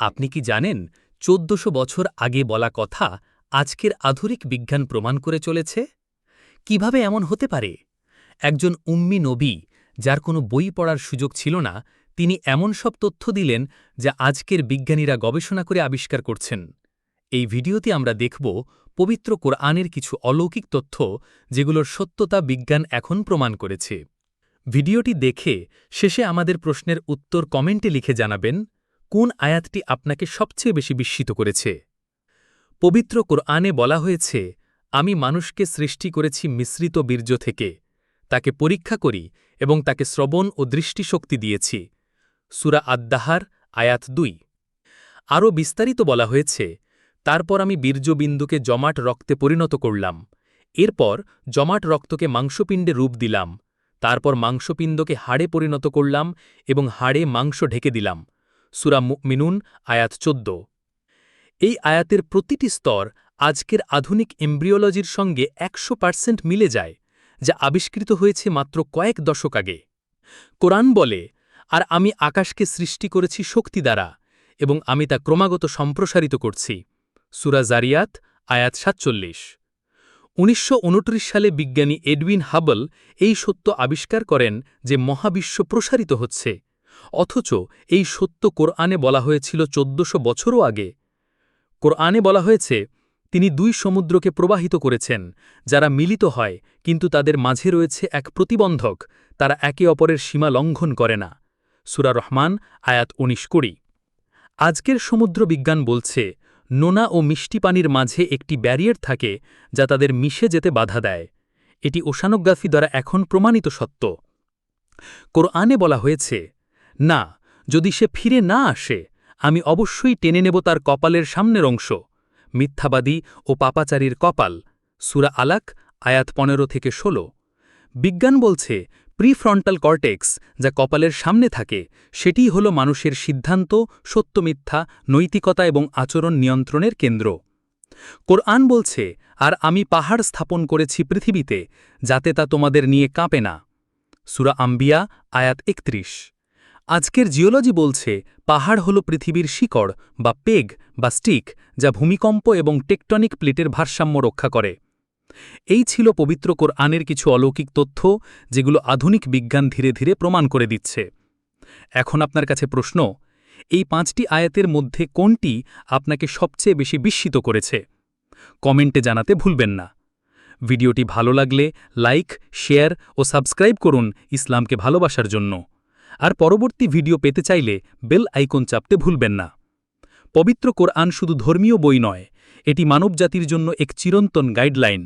আপনি কি জানেন চোদ্দশো বছর আগে বলা কথা আজকের আধুনিক বিজ্ঞান প্রমাণ করে চলেছে? কীভাবে এমন হতে পারে? একজন উম্মি নবী, যার কোনো বই পড়ার সুযোগ ছিল না, তিনি এমন সব তথ্য দিলেন যা আজকের বিজ্ঞানীরা গবেষণা করে আবিষ্কার করছেন। এই ভিডিওতে আমরা দেখব পবিত্র কোরআনের কিছু অলৌকিক তথ্য যেগুলোর সত্যতা বিজ্ঞান এখন প্রমাণ করেছে। ভিডিওটি দেখে শেষে আমাদের প্রশ্নের উত্তর কমেন্টে লিখে জানাবেন কোন আয়াতটি আপনাকে সবচেয়ে বেশি বিস্মিত করেছে? পবিত্র কোরআনে বলা হয়েছে, আমি মানুষকে সৃষ্টি করেছি মিশ্রিত বীর্য থেকে, তাকে পরীক্ষা করি এবং তাকে শ্রবণ ও দৃষ্টিশক্তি দিয়েছি। সুরা আদ্দাহার, আয়াত দুই। আরও বিস্তারিত বলা হয়েছে, তারপর আমি বীর্যবিন্দুকে জমাট রক্তে পরিণত করলাম, এরপর জমাট রক্তকে মাংসপিণ্ডে রূপ দিলাম, তারপর মাংসপিণ্ডকে হাড়ে পরিণত করলাম এবং হাড়ে মাংস ঢেকে দিলাম। সুরা মিনুন আয়াত চোদ্দ। এই আয়াতের প্রতিটি স্তর আজকের আধুনিক এমব্রিওলজির সঙ্গে একশো পার্সেন্ট মিলে যায়, যা আবিষ্কৃত হয়েছে মাত্র কয়েক দশক আগে। কোরআন বলে, আর আমি আকাশকে সৃষ্টি করেছি শক্তি দ্বারা এবং আমি তা ক্রমাগত সম্প্রসারিত করছি। সুরা জারিয়াত, আয়াত সাতচল্লিশ। উনিশশো সালে বিজ্ঞানী এডউইন হাবল এই সত্য আবিষ্কার করেন যে মহাবিশ্ব প্রসারিত হচ্ছে। অথচ এই সত্য কোরআনে বলা হয়েছিল চোদ্দশো বছরও আগে। কোরআনে বলা হয়েছে, তিনি দুই সমুদ্রকে প্রবাহিত করেছেন, যারা মিলিত হয়, কিন্তু তাদের মাঝে রয়েছে এক প্রতিবন্ধক, তারা একে অপরের সীমা লঙ্ঘন করে না। সুরা রহমান, আয়াত উনিশ কুড়ি। আজকের সমুদ্র বিজ্ঞান বলছে, নোনা ও মিষ্টি পানির মাঝে একটি ব্যারিয়ার থাকে, যা তাদের মিশে যেতে বাধা দেয়। এটি ওশানোগ্রাফি দ্বারা এখন প্রমাণিত সত্য। কোরআনে বলা হয়েছে না, যদি সে ফিরে না আসে, আমি অবশ্যই টেনে নেব তার কপালের সামনের অংশ। মিথ্যাবাদী ও পাপাচারীর কপাল। সুরা আলাক, আয়াত পনেরো থেকে ১৬ বিজ্ঞান বলছে, প্রিফ্রন্টাল কর্টেক্স যা কপালের সামনে থাকে, সেটিই হল মানুষের সিদ্ধান্ত, সত্যমিথ্যা, নৈতিকতা এবং আচরণ নিয়ন্ত্রণের কেন্দ্র। কোরআন বলছে, আর আমি পাহাড় স্থাপন করেছি পৃথিবীতে, যাতে তা তোমাদের নিয়ে কাঁপে না। সুরা আম্বিয়া, আয়াত একত্রিশ। আজকের জিওলজি বলছে, পাহাড় হল পৃথিবীর শিকড়, বা পেগ, বা স্টিক, যা ভূমিকম্প এবং টেকটনিক প্লেটের ভারসাম্য রক্ষা করে। এই ছিল পবিত্র কোরআনের কিছু অলৌকিক তথ্য, যেগুলো আধুনিক বিজ্ঞান ধীরে ধীরে প্রমাণ করে দিচ্ছে। এখন আপনার কাছে প্রশ্ন, এই পাঁচটি আয়াতের মধ্যে কোনটি আপনাকে সবচেয়ে বেশি বিস্মিত করেছে? কমেন্টে জানাতে ভুলবেন না। ভিডিওটি ভালো লাগলে লাইক, শেয়ার ও সাবস্ক্রাইব করুন ইসলামকে ভালোবাসার জন্য। আর পরবর্তী ভিডিও পেতে চাইলে বেল আইকন চাপতে ভুলবেন না। পবিত্র কোরআন শুধু ধর্মীয় বই নয়, এটি মানবজাতির জন্য এক চিরন্তন গাইডলাইন।